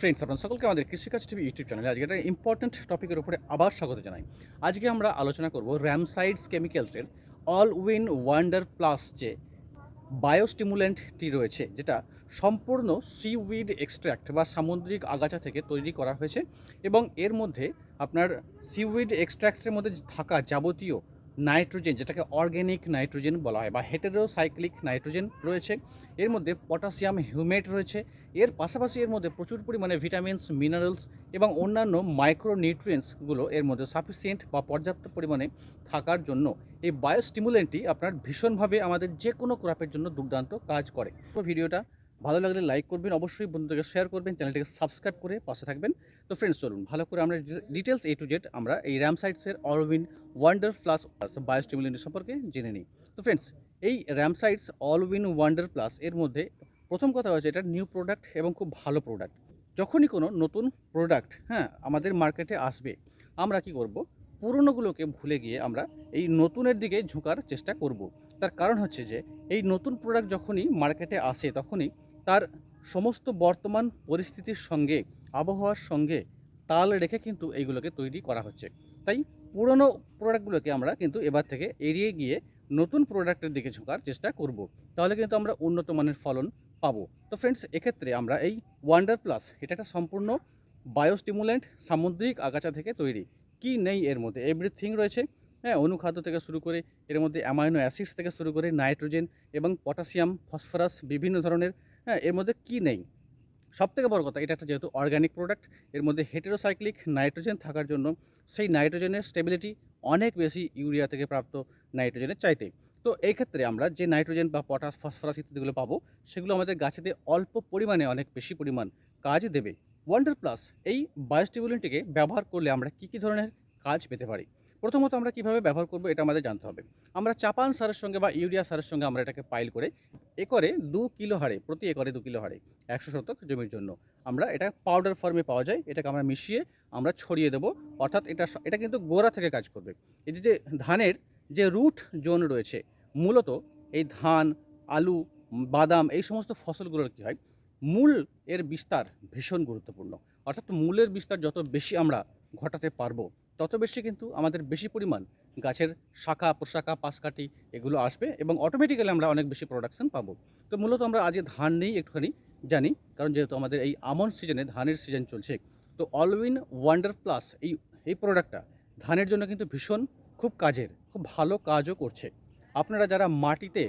Friends আপনার সকলকে আমাদের কৃষিকাজ টিভি ইউটিউব চ্যানেলে আজকে একটা ইম্পর্ট্যান্ট টপিকের উপরে আবার স্বাগত জানাই। আজকে আমরা আলোচনা করব র্যামসাইডস কেমিক্যালসের অল উইন ওয়ান্ডার প্লাস যে বায়োস্টিমুলেন্টটি রয়েছে, যেটা সম্পূর্ণ সিউইড এক্সট্র্যাক্ট বা সামুদ্রিক আগাছা থেকে তৈরি করা হয়েছে এবং এর মধ্যে আপনার সিউইড এক্সট্র্যাক্টের মধ্যে থাকা যাবতীয় নাইট্রোজেন, যেটাকে অর্গ্যানিক নাইট্রোজেন বলা হয় বা হেটেরোসাইক্লিক নাইট্রোজেন রয়েছে। এর মধ্যে পটাশিয়াম হিউমেট রয়েছে। এর পাশাপাশি এর মধ্যে প্রচুর পরিমাণে ভিটামিনস, মিনারেলস এবং অন্যান্য মাইক্রোনিউট্রিয়েন্টসগুলো এর মধ্যে সাফিসিয়েন্ট বা পর্যাপ্ত পরিমাণে থাকার জন্য। এই বায়োস্টিমুলেন্টটি আপনার ভীষণভাবে আমাদের যে কোনো ক্রপের জন্য দুর্দান্ত কাজ করে। তো ভিডিওটা ভালো লাগলে লাইক করবেন, অবশ্যই বন্ধুদেরকে শেয়ার করবেন, চ্যানেলটিকে সাবস্ক্রাইব করে পাশে থাকবেন। তো ফ্রেন্ডস চলুন, ভালো করে আমরা ডিটেলস এ টু জেড আমরা এই Ram র্যামসাইটসের All Win Wonder Plus biostimulant সম্পর্কে জেনে নিই। তো ফ্রেন্ডস এই র্যামসাইটস অলউইন ওয়ান্ডার প্লাস এর মধ্যে প্রথম কথা হচ্ছে এটা নিউ প্রোডাক্ট এবং খুব ভালো প্রোডাক্ট যখনই কোনো নতুন প্রোডাক্ট হ্যাঁ আমাদের মার্কেটে আসবে, আমরা কি করব? পুরনোগুলোকে ভুলে গিয়ে আমরা এই নতুনের দিকে ঝুঁকার চেষ্টা করব। তার কারণ হচ্ছে যে, এই নতুন প্রোডাক্ট যখনই মার্কেটে আসে, তখনই তার সমস্ত বর্তমান পরিস্থিতির সঙ্গে, আবহাওয়ার সঙ্গে তাল রেখে কিন্তু এইগুলোকে তৈরি করা হচ্ছে। তাই পুরনো প্রোডাক্টগুলোকে আমরা কিন্তু এবার থেকে এড়িয়ে গিয়ে নতুন প্রোডাক্টের দিকে ঝোঁকার চেষ্টা করব। তাহলে কিন্তু আমরা উন্নত মানের ফলন পাবো। তো ফ্রেন্ডস এক্ষেত্রে আমরা এই ওয়ান্ডার প্লাস এটা একটা সম্পূর্ণ বায়োস্টিমুলেন্ট সামুদ্রিক আগাছা থেকে তৈরি। কি নেই এর মধ্যে? এভরিথিং রয়েছে। হ্যাঁ অনুখাদ্য থেকে শুরু করে, এর মধ্যে অ্যামাইনো অ্যাসিডস থেকে শুরু করে নাইট্রোজেন এবং পটাশিয়াম ফসফরাস বিভিন্ন ধরনের হ্যাঁ এর মধ্যে কি নেই? সব থেকে বড় কথা, এটা একটা যেহেতু অর্গ্যানিক প্রোডাক্টের মধ্যে হেটেরোসাইক্লিক নাইট্রোজেন থাকার জন্য সেই নাইট্রোজেনের স্টেবিলিটি অনেক বেশি ইউরিয়া থেকে প্রাপ্ত নাইট্রোজেনের চাইতে তো এই ক্ষেত্রে আমরা যে নাইট্রোজেন বা পটাশ ফসফরাস ইত্যাদিগুলো পাবো, সেগুলো আমাদের গাছেতে অল্প পরিমাণে অনেক বেশি পরিমাণ কাজ দেবে। ওয়ান্ডার প্লাস এই বায়োস্টিবুলেন্টটিকে ব্যবহার করলে আমরা কী কী ধরনের কাজ পেতে পারি? প্রথমত আমরা কীভাবে ব্যবহার করব এটা আমাদের জানতে হবে। আমরা চাপান সারের সঙ্গে বা ইউরিয়া সারের সঙ্গে আমরা এটাকে পাইল করে একরে দু কিলো হারে, প্রতি একরে দু কিলো হারে একশো শতক জমির জন্য আমরা এটা পাউডার ফর্মে পাওয়া যায়, এটাকে আমরা মিশিয়ে আমরা ছড়িয়ে দেবো। অর্থাৎ এটা এটা কিন্তু গোড়া থেকে কাজ করবে। যে- যে ধানের যে রুট জোন রয়েছে, মূলত এই ধান, আলু, বাদাম এই সমস্ত ফসলগুলোর কী হয়? মূল এর বিস্তার ভীষণ গুরুত্বপূর্ণ। অর্থাৎ মূলের বিস্তার যত বেশি আমরা ঘটাতে পারব তত বেশি কিন্তু আমাদের বেশি পরিমাণ গাছের শাখা প্রশাখা পাশকাঠি এগুলো আসবে এবং অটোমেটিক্যালি আমরা অনেক বেশি প্রোডাকশন পাবো। তো মূলত আমরা আজকে ধান নেই একটুখানি জানি, কারণ যেহেতু আমাদের এই আমন সিজনে ধানের সিজন চলছে, তো অলউইন ওয়ান্ডার প্লাস এই এই প্রোডাক্টটা ধানের জন্য কিন্তু ভীষণ খুব কাজের, খুব ভালো কাজও করছে। আপনারা যারা মাটিতে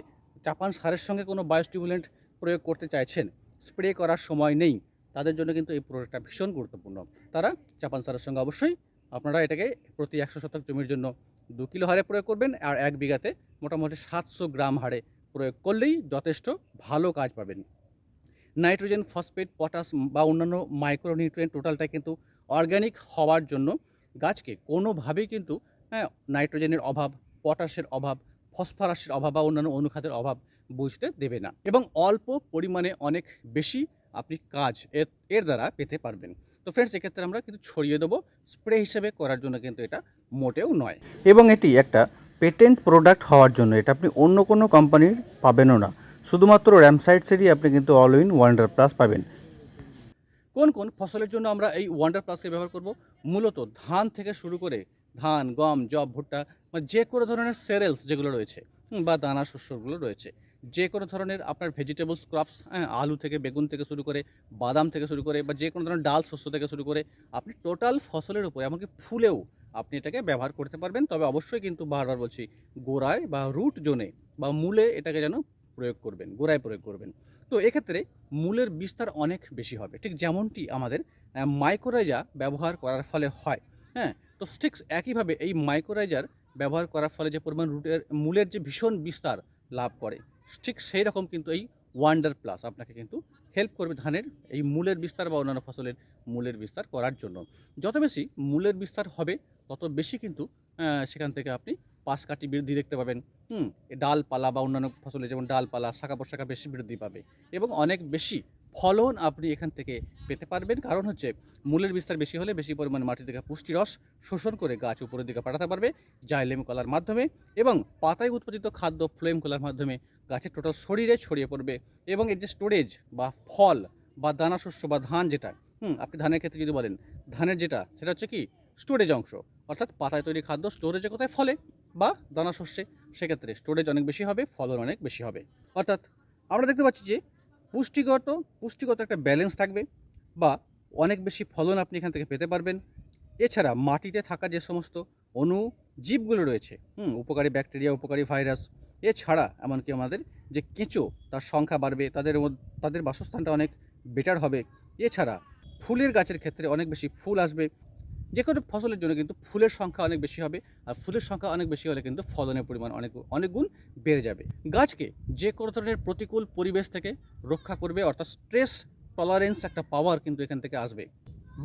চাপান সারের সঙ্গে কোনো বায়োস্টিমুলেন্ট প্রয়োগ করতে চাইছেন স্প্রে করার সময় নেই, তাদের জন্য কিন্তু এই প্রোডাক্টটা ভীষণ গুরুত্বপূর্ণ। তারা চাপান সারের সঙ্গে অবশ্যই আপনারা এটাকে প্রতি একশো শতক জমির জন্য দু কিলো হারে প্রয়োগ করবেন আর এক বিঘাতে মোটামুটি সাতশো গ্রাম হারে প্রয়োগ করলেই যথেষ্ট ভালো কাজ পাবেন। নাইট্রোজেন, ফসফেট, পটাশ বা অন্যান্য মাইক্রোনিউট্রিয়েন্ট টোটালটা কিন্তু অর্গ্যানিক হওয়ার জন্য গাছকে কোনোভাবেই কিন্তু হ্যাঁ নাইট্রোজেনের অভাব, পটাশের অভাব, ফসফরাসের অভাব বা অন্যান্য অনুখাতের অভাব বুঝতে দেবে না। এবং অল্প পরিমাণে অনেক বেশি আপনি কাজ এর এর দ্বারা পেতে পারবেন। তো ফ্রেন্ডস এক্ষেত্রে আমরা কিন্তু ছড়িয়ে দেবো। স্প্রে হিসেবে করার জন্য কিন্তু এটা মোটেও নয়। এবং এটি একটা পেটেন্ট প্রোডাক্ট হওয়ার জন্য এটা আপনি অন্য কোনো কোম্পানির পাবেনও না। শুধুমাত্র র্যামসাইটসেরই আপনি কিন্তু অল ইন ওয়ান্ডার প্লাস পাবেন। কোন কোন ফসলের জন্য আমরা এই ওয়ান্ডার প্লাসকে ব্যবহার করব? মূলত ধান থেকে শুরু করে ধান গম জব ভুট্টা মানে যে কোনো ধরনের সেরেলস যেগুলো রয়েছে বা দানা শস্যগুলো রয়েছে। যে কোনো ধরনের আপনার ভেজিটেবলস ক্রপস হ্যাঁ আলু থেকে, বেগুন থেকে শুরু করে, বাদাম থেকে শুরু করে বা যে কোনো ধরনের ডাল, শস্য থেকে শুরু করে আপনি টোটাল ফসলের উপরে, এমনকি ফুলেও আপনি এটাকে ব্যবহার করতে পারবেন। তবে অবশ্যই কিন্তু বারবার বলছি, গোড়ায় বা রুট জোনে বা মূলে এটাকে যেন প্রয়োগ করবেন, গোড়ায় প্রয়োগ করবেন। তো এক্ষেত্রে মূলের বিস্তার অনেক বেশি হবে। ঠিক যেমনটি আমাদের মাইক্রোরাইজা ব্যবহার করার ফলে হয়। হ্যাঁ তো ঠিক একইভাবে এই মাইক্রোরাইজার ব্যবহার করার ফলে যে পরিমাণ রুটের মূলের যে ভীষণ বিস্তার লাভ করে ঠিক সেই রকম কিন্তু এই ওয়ান্ডার প্লাস আপনাকে কিন্তু হেল্প করবে ধানের এই মূলের বিস্তার বা অন্যান্য ফসলের মূলের বিস্তার করার জন্য। যত বেশি মূলের বিস্তার হবে, তত বেশি কিন্তু সেখান থেকে আপনি পাশ কাটি বৃদ্ধি দেখতে পাবেন। হুম ডালপালা বা অন্যান্য ফসলে যেমন ডালপালা, শাখা পোশাখা বেশি বৃদ্ধি পাবে এবং অনেক বেশি ফলন আপনি এখান থেকে পেতে পারবেন। কারণ হচ্ছে মূলের বিস্তার বেশি হলে বেশি পরিমাণ মাটি থেকে পুষ্টি রস শোষণ করে গাছ উপরের দিকে পাঠাতে পারবে জাইলেম কলার মাধ্যমে এবং পাতায় উৎপাদিত খাদ্য ফ্লেম কলার মাধ্যমে গাছের টোটাল শরীরে ছড়িয়ে পড়বে এবং এর যে স্টোরেজ বা ফল বা দানা শস্য বা ধান যেটা, হুম, আপনি ধানের ক্ষেত্রে যদি বলেন, ধানের যেটা, সেটা হচ্ছে কি? স্টোরেজ অংশ। অর্থাৎ পাতায় তৈরি খাদ্য স্টোরেজে কোথায় ফলে? বা দানা শস্যে সেক্ষেত্রে স্টোরেজ অনেক বেশি হবে, ফলন অনেক বেশি হবে। অর্থাৎ আমরা দেখতে পাচ্ছি যে পুষ্টিগত পুষ্টিগত একটা ব্যালেন্স থাকবে বা অনেক বেশি ফলন আপনি এখান থেকে পেতে পারবেন। এছাড়া মাটিতে থাকা যে সমস্ত অণু জীবগুলো রয়েছে, হুম, উপকারী ব্যাকটেরিয়া উপকারী ভাইরাস এছাড়া এমনকি আমাদের যে কেঁচো, তার সংখ্যা বাড়বে, তাদের তাদের বাসস্থানটা অনেক বেটার হবে। এছাড়া ফুলের গাছের ক্ষেত্রে অনেক বেশি ফুল আসবে যে কোনো ফসলের জন্য কিন্তু ফুলের সংখ্যা অনেক বেশি হবে, আর ফুলের সংখ্যা অনেক বেশি হলে কিন্তু ফলনের পরিমাণ অনেক অনেক গুণ বেড়ে যাবে। গাছকে যে কোনো ধরনের প্রতিকূল পরিবেশ থেকে রক্ষা করবে, অর্থাৎ স্ট্রেস টলারেন্স একটা পাওয়ার কিন্তু এখান থেকে আসবে।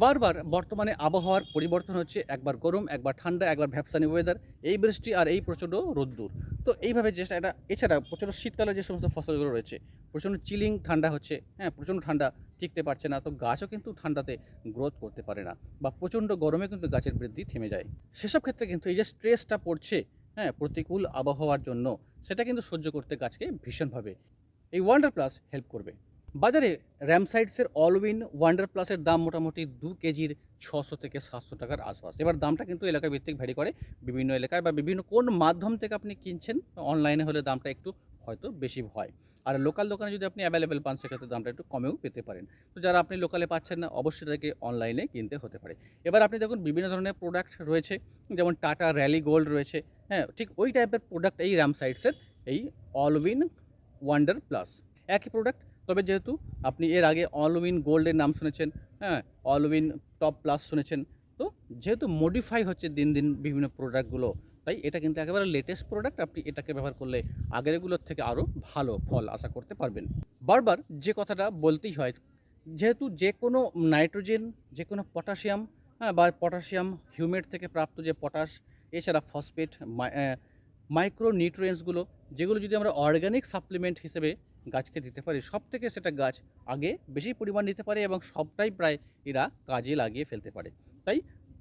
বারবার বর্তমানে আবহাওয়ার পরিবর্তন হচ্ছে, একবার গরম, একবার ঠান্ডা, একবার ভ্যাপসানি ওয়েদার এই বৃষ্টি আর এই প্রচণ্ড রোদ্দুর। তো এইভাবে যে এটা এছাড়া প্রচণ্ড শীতকালে যে সমস্ত ফসলগুলো রয়েছে, প্রচণ্ড চিলিং ঠান্ডা হচ্ছে হ্যাঁ প্রচণ্ড ঠান্ডা টিকতে পারছে না, তো গাছও কিন্তু ঠান্ডাতে গ্রোথ করতে পারে না বা প্রচণ্ড গরমে কিন্তু গাছের বৃদ্ধি থেমে যায়। সেসব ক্ষেত্রে কিন্তু এই যে স্ট্রেসটা পড়ছে হ্যাঁ প্রতিকূল আবহাওয়ার জন্য সেটা কিন্তু সহ্য করতে গাছকে ভীষণভাবে এই ওয়ান্ডার প্লাস হেল্প করবে। বাজারে র্যামসাইডসের অলউইন ওয়ান্ডার প্লাসের দাম মোটামুটি দু কেজির ছশো থেকে সাতশো টাকার আশপাশ। এবার দামটা কিন্তু এলাকা ভিত্তিক ভ্যারি করে। বিভিন্ন এলাকায় বা বিভিন্ন কোন মাধ্যম থেকে আপনি কিনছেন, অনলাইনে হলে দামটা একটু হয়তো বেশি হয়। আর লোকাল দোকানে যদি আপনি অ্যাভেলেবেল পান, সেক্ষেত্রে দামটা একটু কমেও পেতে পারেন। তো যারা আপনি লোকালে পাচ্ছেন না, অবশ্যই তাকে অনলাইনে কিনতে হতে পারে। এবার আপনি দেখুন, বিভিন্ন ধরনের প্রোডাক্ট রয়েছে, যেমন টাটা র্যালি গোল্ড রয়েছে হ্যাঁ ঠিক ওই টাইপের প্রোডাক্ট এই র্যামসাইডসের এই অলউইন ওয়ান্ডার প্লাস একই প্রোডাক্ট তবে যেহেতু আপনি এর আগে অলউইন গোল্ডের নাম শুনেছেন হ্যাঁ অলউইন টপ প্লাস শুনেছেন, তো যেহেতু মডিফাই হচ্ছে দিন দিন বিভিন্ন প্রোডাক্টগুলো তাই এটা কিন্তু একেবারে লেটেস্ট প্রোডাক্ট আপনি এটাকে ব্যবহার করলে আগেরগুলোর থেকে আরও ভালো ফল আশা করতে পারবেন। বারবার যে কথাটা বলতেই হয়, যেহেতু যে কোনো নাইট্রোজেন, যে কোনো পটাশিয়াম হ্যাঁ বা পটাশিয়াম হিউমেট থেকে প্রাপ্ত যে পটাশ, এছাড়া ফসফেট মাইক্রো নিউট্রিয়েন্টসগুলো যেগুলো যদি আমরা অর্গানিক সাপ্লিমেন্ট হিসেবে গাছকে দিতে পারি সব থেকে সেটা গাছ আগে বেশি পরিমাণ নিতে পারে এবং সবটাই প্রায় এরা কাজে লাগিয়ে ফেলতে পারে। তাই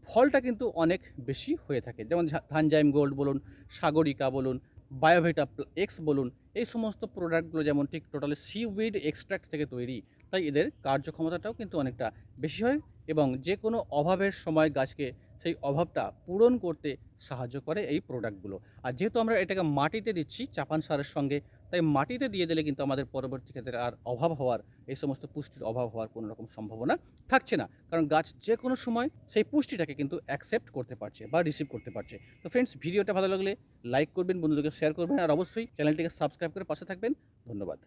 ফলটা কিন্তু অনেক বেশি হয়ে থাকে। যেমন ধানজাইম গোল্ড বলুন, সাগরিকা বলুন, বায়োভেটা এক্স বলুন, এই সমস্ত প্রোডাক্টগুলো যেমন ঠিক টোটালি সিউইড এক্সট্র্যাক্ট থেকে তৈরি, তাই এদের কার্যক্ষমতাটাও কিন্তু অনেকটা বেশি হয় এবং যে কোনো অভাবের সময় গাছকে সেই অভাবটা পূরণ করতে সাহায্য করে এই প্রোডাক্টগুলো। আর যেহেতু আমরা এটাকে মাটিতে দিচ্ছি, চাপান সারের সঙ্গে তাই মাটিতে দিয়ে দিলে কিন্তু আমাদের পরবর্তী ক্ষেত্রে আর অভাব হওয়ার, এই সমস্ত পুষ্টির অভাব হওয়ার কোনো রকম সম্ভাবনা থাকছে না। কারণ গাছ যে কোনো সময় সেই পুষ্টিটাকে কিন্তু অ্যাকসেপ্ট করতে পারছে বা রিসিভ করতে পারছে। তো ফ্রেন্ডস ভিডিওটা ভালো লাগলে লাইক করবেন, বন্ধুদেরকে শেয়ার করবেন আর অবশ্যই চ্যানেলটিকে সাবস্ক্রাইব করে পাশে থাকবেন। ধন্যবাদ।